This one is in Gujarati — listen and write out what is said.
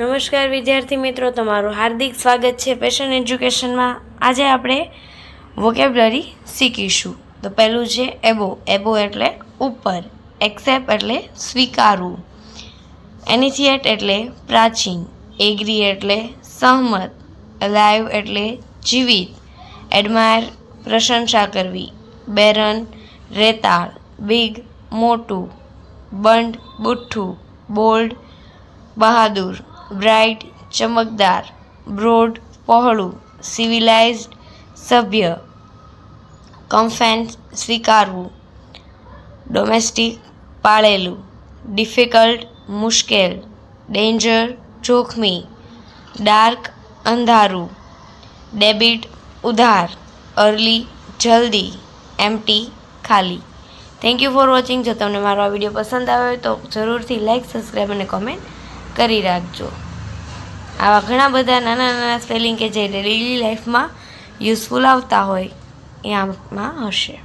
નમસ્કાર વિદ્યાર્થી મિત્રો, તમારું હાર્દિક સ્વાગત છે પેશન એજ્યુકેશનમાં આજે આપણે વોકેબ્લરી શીખીશું. તો પહેલું છે એબો એબો એટલે ઉપર એક્સેપ એટલે સ્વીકારવું. એનિથિએટ એટલે પ્રાચીન. એગ્રી એટલે સહમત. લાઈવ એટલે જીવિત. એડમાયર પ્રશંસા કરવી. બેરન રેતાળ. બિગ મોટું. બંડ બુઠ્ઠું. બોલ્ડ બહાદુર. બ્રાઇટ, ચમકદાર, બ્રોડ, પહોળું, સિવિલાઇઝ્ડ, સભ્ય. કમ્ફેન્સ સ્વીકારવું. ડોમેસ્ટિક પાળેલું. ડિફિકલ્ટ, મુશ્કેલ. ડેન્જર, જોખમી. ડાર્ક, અંધારું. ડેબિટ, ઉધાર. અર્લી, જલ્દી. એમટી ખાલી. Thank you for watching. જો તમને મારો આ વીડિયો પસંદ આવ્યો હોય તો જરૂરથી લાઇક સબસ્ક્રાઈબ અને કોમેન્ટ કરી રાખજો. આવા ઘણા બધા નાના નાના સ્પેલિંગ કે જે ડેલી લાઈફમાં યુઝફુલ આવતા હોય, એ આમાં હશે.